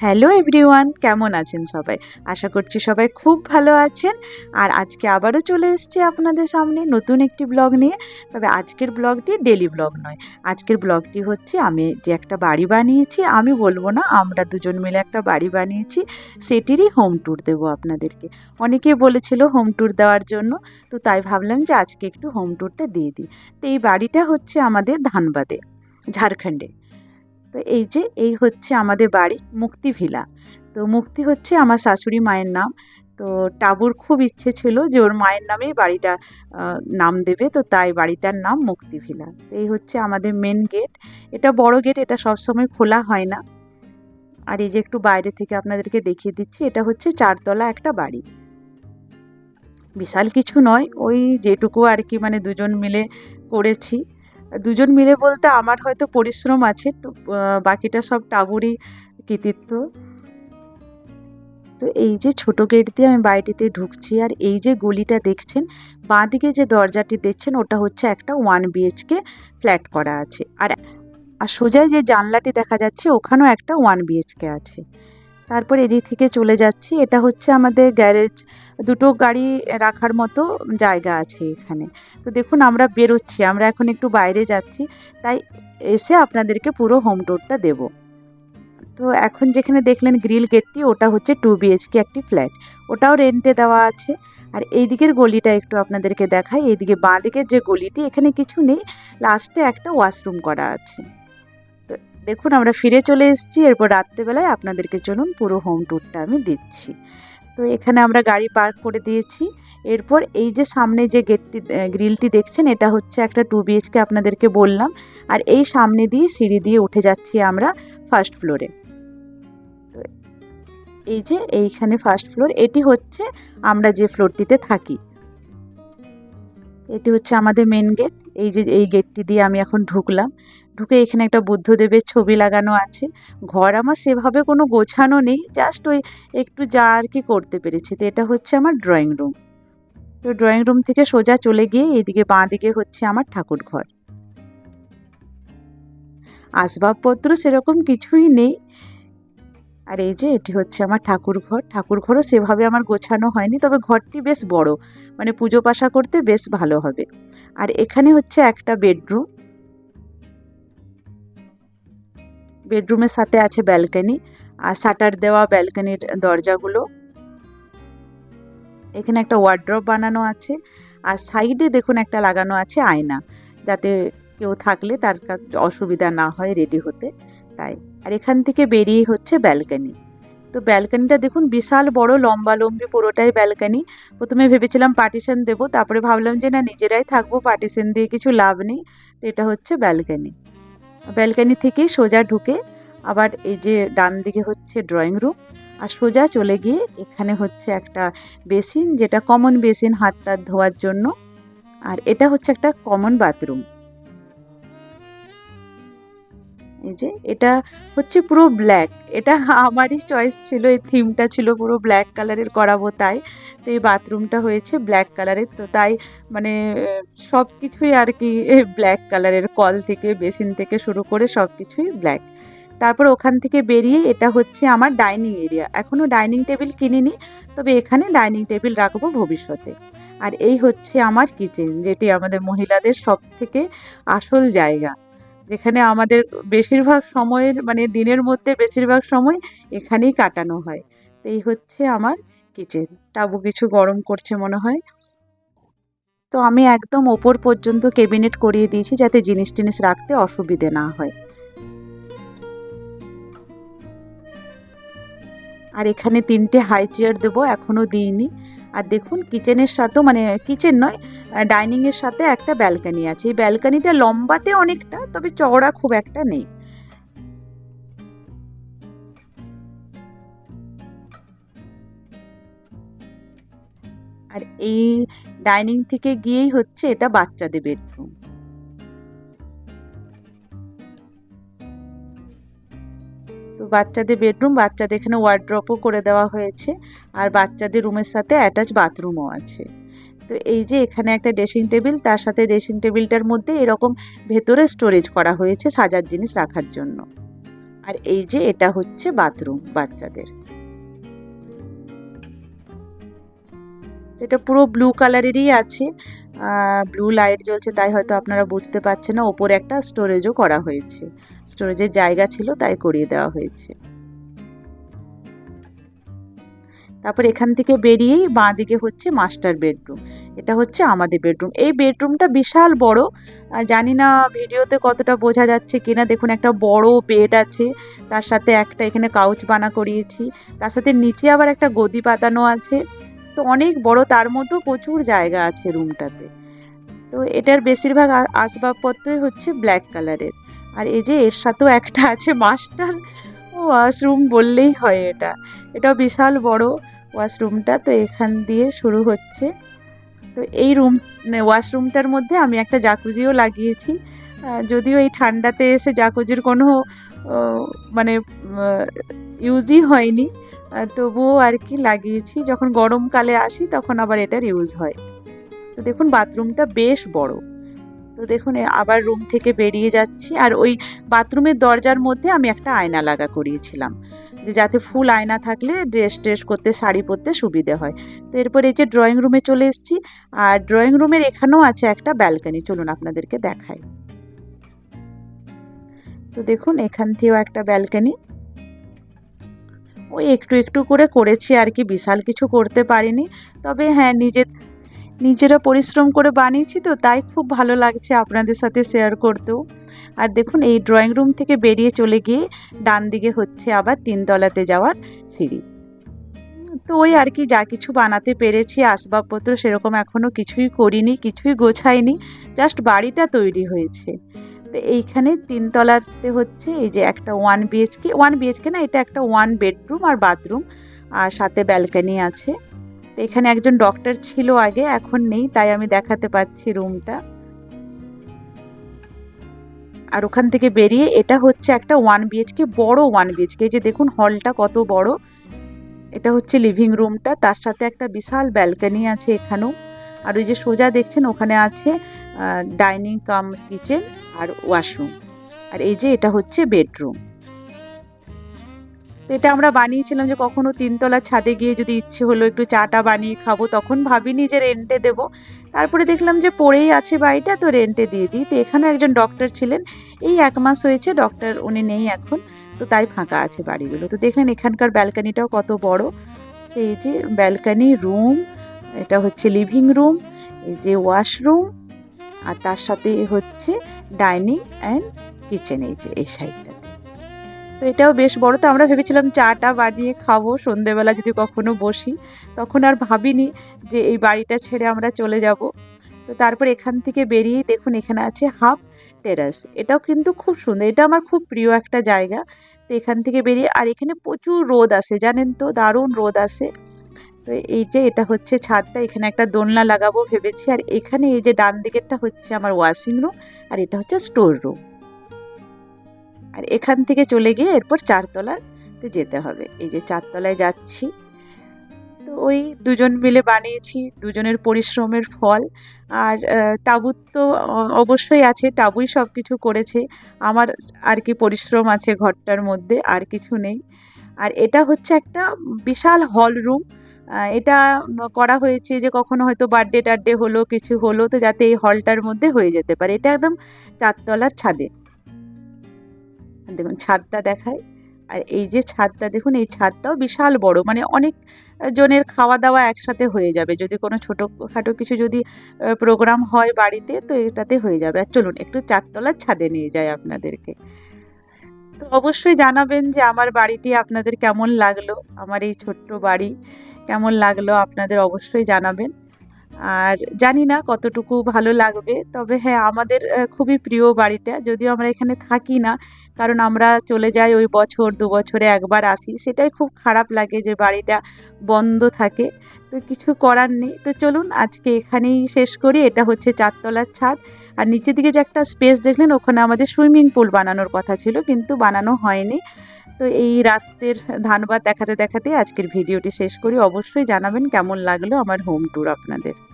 Hello everyone, কেমন আছেন সবাই? আশা করছি সবাই খুব ভালো আছেন। আর আজকে আবারও চলে এসেছি আপনাদের সামনে নতুন একটি ব্লগ নিয়ে। তবে আজকের ব্লগটি ডেলি ব্লগ নয়। আজকের ব্লগটি হচ্ছে, আমি যে একটা বাড়ি বানিয়েছি, আমি বলব না, আমরা দুজন মিলে একটা বাড়ি বানিয়েছি, সেটিরই হোম ট্যুর দেবো আপনাদেরকে। অনেকে বলেছিল হোম ট্যুর দেওয়ার জন্য, তো তাই ভাবলাম যে আজকে একটু হোম ট্যুরটা দিয়ে দিই। তো এই বাড়িটা হচ্ছে আমাদের ধানবাদে, ঝাড়খণ্ডে। তো এই যে, এই হচ্ছে আমাদের বাড়ি, মুক্তি ভিলা। তো মুক্তি হচ্ছে আমার শাশুড়ি মায়ের নাম। তো টাবুর খুব ইচ্ছে ছিল যে ওর মায়ের নামেই বাড়িটা নাম দেবে। তো তাই বাড়িটার নাম মুক্তি ভিলা। তো এই হচ্ছে আমাদের মেন গেট এটা বড় গেট এটা সবসময় খোলা হয় না। আর এই যে একটু বাইরে থেকে আপনাদেরকে দেখিয়ে দিচ্ছি, এটা হচ্ছে চারতলা একটা বাড়ি। বিশাল কিছু নয়, ওই যেটুকু আর কি মানে দুজন মিলে করেছি। দুজন মিলে বলতে আমার হয়তো পরিশ্রম আছে বাকিটা সব টাবুরই কৃতিত্ব। তো এই যে ছোট গেট দিয়ে আমি বাড়িটিতে ঢুকছি আর এই যে গলিটা দেখছেন, বাঁদিকে যে দরজাটি দেখছেন, ওটা হচ্ছে একটা ওয়ান বিএইচকে ফ্ল্যাট করা আছে। আর আর সোজায় যে জানলাটি দেখা যাচ্ছে, ওখানেও একটা ওয়ান বিএইচকে আছে। তারপর এদিক থেকে চলে যাচ্ছি। এটা হচ্ছে আমাদের গ্যারেজ। দুটো গাড়ি রাখার মতো জায়গা আছে এখানে। তো দেখুন, আমরা বেরোচ্ছি। আমরা এখন একটু বাইরে যাচ্ছি। তাই এসে আপনাদেরকে পুরো হোম ট্যুরটা দেব। তো এখন যেখানে দেখলেন গ্রিল গেটটি, ওটা হচ্ছে টু বিএইচকে একটি ফ্ল্যাট। ওটাও রেন্টে দেওয়া আছে। আর এই দিকের গলিটা একটু আপনাদেরকে দেখাই। এইদিকে বাঁ দিকের যে গলিটি, এখানে কিছু নেই। লাস্টে একটা ওয়াশরুম করা আছে। দেখুন, আমরা ফিরে চলে এসেছি। এরপর রাত্রেবেলায় আপনাদেরকে চলুন পুরো হোম ট্যুরটা আমি দিচ্ছি। তো এখানে আমরা গাড়ি পার্ক করে দিয়েছি। এরপর এই যে সামনে যে গেটটি গ্রিলটি দেখছেন, এটা হচ্ছে একটা টু বিএইচকে আপনাদেরকে বললাম। আর এই সামনে দিয়ে সিঁড়ি দিয়ে উঠে যাচ্ছি আমরা ফার্স্ট ফ্লোরে তো এই যে এইখানে ফার্স্ট ফ্লোর এটি হচ্ছে আমরা যে ফ্লোরটিতে থাকি। এটি হচ্ছে আমাদের মেন গেট এই যে, এই গেটটি দিয়ে আমি এখন ঢুকলাম। ঢুকে এখানে একটা বুদ্ধদেবের ছবি লাগানো আছে। ঘর আমার সেভাবে কোনো গোছানো নেই জাস্ট ওই একটু যা আর কি করতে পেরেছি। তো এটা হচ্ছে আমার ড্রয়িং রুম তো ড্রয়িং রুম থেকে সোজা চলে গিয়ে এইদিকে বাঁ দিকে হচ্ছে আমার ঠাকুর ঘর। আসবাবপত্র সেরকম কিছুই নেই। আর এই যে এটি হচ্ছে আমার ঠাকুর ঘর। ঠাকুর ঘরও সেভাবে আমার গোছানো হয়নি, তবে ঘরটি বেশ বড়। মানে পুজো পাশা করতে বেশ ভালো হবে। আর এখানে হচ্ছে একটা বেডরুম বেডরুমের সাথে আছে ব্যালকনি আর শাটার দেওয়া ব্যালকনির দরজাগুলো। এখানে একটা ওয়ার্ড্রপ বানানো আছে আর সাইডে দেখুন একটা লাগানো আছে আয়না, যাতে কেউ থাকলে তার অসুবিধা না হয় রেডি হতে, তাই। আর এখান থেকে বেরিয়ে হচ্ছে ব্যালকনি। তো ব্যালকনিটা দেখুন বিশাল বড়, লম্বা, লম্বি, পুরোটাই ব্যালকনি। প্রথমে ভেবেছিলাম পার্টিশন দেবো, তারপরে ভাবলাম যে না, নিজেরাই থাকব পার্টিশন দিয়ে কিছু লাভ নেই, তো এটা হচ্ছে ব্যালকনি। ব্যালকনি থেকে সোজা ঢুকে আবার এই যে ডান দিকে হচ্ছে ড্রয়িং রুম, আর সোজা চলে গিয়ে এখানে হচ্ছে একটা বেসিন, যেটা কমন বেসিন হাত তার ধোয়ার জন্য। আর এটা হচ্ছে একটা কমন বাথরুম। এই যে, এটা হচ্ছে পুরো ব্ল্যাক এটা আমারই চয়েস ছিল, এই থিমটা ছিল পুরো ব্ল্যাক কালারের করাবো তাই। তো এই বাথরুমটা হয়েছে ব্ল্যাক কালারের তো তাই মানে সব কিছুই আর কি ব্ল্যাক কালারের কল থেকে বেসিন থেকে শুরু করে সব কিছুই ব্ল্যাক তারপর ওখান থেকে বেরিয়ে এটা হচ্ছে আমার ডাইনিং এরিয়া এখনও ডাইনিং টেবিল কিনিনি, তবে এখানে ডাইনিং টেবিল রাখব ভবিষ্যতে। আর এই হচ্ছে আমার কিচেন যেটি আমাদের মহিলাদের সব থেকে আসল জায়গা। যেখানে আমাদের বেশিরভাগ সময়ের মানে দিনের মধ্যে বেশিরভাগ সময় এখানেই কাটানো হয়। তো এই হচ্ছে আমার কিচেন। টাবু কিছু গরম করছে মনে হয়। তো আমি একদম ওপর পর্যন্ত কেবিনেট করিয়ে দিয়েছি যাতে জিনিস টিনিস রাখতে অসুবিধে না হয়। আর এখানে তিনটে হাই চেয়ার দেবো এখনও দিইনি। আর দেখুন কিচেনের সাথেও মানে কিচেন নয় ডাইনিংয়ের সাথে একটা ব্যালকনি আছে। এই ব্যালকনিটা লম্বাতে অনেকটা, তবে চওড়া খুব একটা নেই। আর এই ডাইনিং থেকে গিয়েই হচ্ছে এটা বাচ্চাদের বেডরুম তো বাচ্চাদের বেডরুম বাচ্চাদের এখানে ওয়ার্ড্রপও করে দেওয়া হয়েছে। আর বাচ্চাদের রুমের সাথে অ্যাটাচ বাথরুমও আছে। তো এই যে এখানে একটা ড্রেসিং টেবিল তার সাথে ড্রেসিং টেবিলটার মধ্যে এরকম ভেতরে স্টোরেজ করা হয়েছে সাজার জিনিস রাখার জন্য। আর এই যে এটা হচ্ছে বাথরুম বাচ্চাদের। এটা পুরো ব্লু কালারেরই আছে। ব্লু লাইট জ্বলছে, তাই হয়তো আপনারা বুঝতে পারছেন না। ওপরে একটা স্টোরেজও করা হয়েছে। স্টোরেজের জায়গা ছিল, তাই করিয়ে দেওয়া হয়েছে। তারপর এখান থেকে বেরিয়েই বাঁ দিকে হচ্ছে মাস্টার বেডরুম এটা হচ্ছে আমাদের বেডরুম এই বেডরুমটা বিশাল বড়। জানি না ভিডিওতে কতটা বোঝা যাচ্ছে কিনা। দেখুন, একটা বড় বেড আছে। তার সাথে একটা এখানে কাউচ বানা করিয়েছি। তার সাথে নিচে আবার একটা গদি পাতানো আছে। তো অনেক বড়, তার মধ্যেও প্রচুর জায়গা আছে রুমটাতে তো এটার বেশিরভাগ আসবাবপত্রই হচ্ছে ব্ল্যাক কালারের আর এই যে এর সাথেও একটা আছে মাস্টার ওয়াশরুম বললেই হয় এটা। এটাও বিশাল বড় ওয়াশরুমটা তো এখান দিয়ে শুরু হচ্ছে। তো এই রুম ওয়াশরুমটার মধ্যে আমি একটা জাকুজিও লাগিয়েছি। যদিও এই ঠান্ডাতে এসে জাকুজির কোনো মানে ইউজই হয়নি। তবুও আর কি লাগিয়েছি। যখন গরমকালে আসি, তখন আবার এটার ইউজ হয়। তো দেখুন, বাথরুমটা বেশ বড়। তো দেখুন আবার রুম থেকে বেরিয়ে যাচ্ছি। আর ওই বাথরুমের দরজার মধ্যে আমি একটা আয়না লাগা করিয়েছিলাম। যে যাতে ফুল আয়না থাকলে ড্রেস ট্রেস করতে, শাড়ি পরতে সুবিধে হয়। তো এরপর এই যে ড্রয়িং রুমে চলে এসেছি। আর ড্রয়িং রুমের এখানেও আছে একটা ব্যালকনি চলুন আপনাদেরকে দেখাই। তো দেখুন, এখান থেকেও একটা ব্যালকনি ওই একটু একটু করে করেছি আর কি, বিশাল কিছু করতে পারিনি। তবে হ্যাঁ নিজে, নিজেরা পরিশ্রম করে বানিয়েছি তো, তাই খুব ভালো লাগছে আপনাদের সাথে শেয়ার করতেও। আর দেখুন, এই ড্রয়িং রুম থেকে বেরিয়ে চলে গিয়ে ডান দিকে হচ্ছে আবার তিনতলাতে যাওয়ার সিঁড়ি। তো ওই আর কি, যা কিছু বানাতে পেরেছি, আসবাবপত্র সেরকম এখনও কিছুই করিনি, কিছুই গোছাইনি জাস্ট বাড়িটা তৈরি হয়েছে। তো এইখানে তিনতলাতে হচ্ছে এই যে একটা ওয়ান বিএচকে ওয়ান বিএচকে না, এটা একটা ওয়ান বেডরুম আর বাথরুম আর সাথে ব্যালকনি আছে। তো এখানে একজন ডক্টর ছিল আগে, এখন নেই, তাই আমি দেখাতে পাচ্ছি রুমটা আর ওখান থেকে বেরিয়ে এটা হচ্ছে একটা ওয়ান বিএচকে বড় ওয়ান বিএচকে যে দেখুন হলটা কত বড়। এটা হচ্ছে লিভিং রুমটা তার সাথে একটা বিশাল ব্যালকনি আছে এখানেও। আর ওই যে সোজা দেখছেন, ওখানে আছে ডাইনিং কাম কিচেন আর ওয়াশরুম আর এই যে এটা হচ্ছে বেডরুম তো এটা আমরা বানিয়েছিলাম যে কখনো তিনতলার ছাদে গিয়ে যদি ইচ্ছে হলো একটু চাটা বানিয়ে খাব, তখন ভাবিনি যে রেন্টে দেব। তারপরে দেখলাম যে পড়েই আছে বাড়িটা, তো রেন্টে দিয়ে দিই। তো এখানে একজন ডক্টর ছিলেন। এই এক মাস হয়েছে ডক্টর উনি নেই এখন, তো তাই ফাঁকা আছে বাড়িগুলো। তো দেখলেন এখানকার ব্যালকানিটাও কত বড়। তো এই যে ব্যালকানি রুম এটা হচ্ছে লিভিং রুম এই যে ওয়াশরুম আর তার সাথে হচ্ছে ডাইনিং অ্যান্ড কিচেন এই যে, এই সাইডটাতে। তো এটাও বেশ বড়। তো আমরা ভেবেছিলাম চাটা বানিয়ে খাব সন্ধেবেলা যদি কখনো বসি। তখন আর ভাবিনি যে এই বাড়িটা ছেড়ে আমরা চলে যাব। তো তারপর এখান থেকে বেরিয়ে দেখুন এখানে আছে হাফ টেরাস। এটাও কিন্তু খুব সুন্দর। এটা আমার খুব প্রিয় একটা জায়গা। তো এখান থেকে বেরিয়ে, আর এখানে প্রচুর রোদ আসে। জানেন তো, দারুণ রোদ আসে। তো এই যে এটা হচ্ছে ছাদটা, এখানে একটা দোলনা লাগাবো ভেবেছি। আর এখানে এই যে ডান দিকেরটা হচ্ছে আমার ওয়াশিং রুম আর এটা হচ্ছে স্টোর রুম আর এখান থেকে চলে গিয়ে এরপর চারতলাতে যেতে হবে। এই যে চারতলায় যাচ্ছি। তো ওই দুজন মিলে বানিয়েছি, দুজনের পরিশ্রমের ফল। আর টাবুর তো অবশ্যই আছে টাবুই সব কিছু করেছে। আমার আর কি পরিশ্রম আছে ঘরটার মধ্যে, আর কিছু নেই। আর এটা হচ্ছে একটা বিশাল হল রুম এটা করা হয়েছে যে কখনো হয়তো বার্থডে টার্থডে হলো, কিছু হলো, তো যাতে এই হলটার মধ্যে হয়ে যেতে পারে। এটা একদম চারতলার ছাদে। দেখুন, ছাদটা দেখায়। আর এই যে ছাদটা, দেখুন, এই ছাদটাও বিশাল বড়। মানে অনেক জনের খাওয়া দাওয়া একসাথে হয়ে যাবে। যদি কোনো ছোটোখাটো কিছু যদি প্রোগ্রাম হয় বাড়িতে, তো এটাতে হয়ে যাবে। আর চলুন, একটু চারতলার ছাদে নিয়ে যাই আপনাদেরকে। তো অবশ্যই জানাবেন যে আমার বাড়িটি আপনাদের কেমন লাগল? আমার এই ছোট্ট বাড়ি কেমন লাগল? আপনাদের অবশ্যই জানাবেন। আর জানি না কতটুকু ভালো লাগবে, তবে হ্যাঁ আমাদের খুবই প্রিয় বাড়িটা। যদিও আমরা এখানে থাকি না, কারণ আমরা চলে যাই ওই বছর, দু বছরে একবার আসি, সেটাই খুব খারাপ লাগে যে বাড়িটা বন্ধ থাকে। তো কিছু করার নেই। তো চলুন, আজকে এখানেই শেষ করি। এটা হচ্ছে চারতলার ছাদ। আর নিচের দিকে যে একটা স্পেস দেখলেন, ওখানে আমাদের সুইমিং পুল বানানোর কথা ছিল, কিন্তু বানানো হয়নি। তো এই রাতের ধানবাদ দেখাতে দেখাতে আজকের ভিডিওটি শেষ করি। অবশ্যই জানাবেন কেমন লাগল আমার হোম ট্যুর আপনাদের।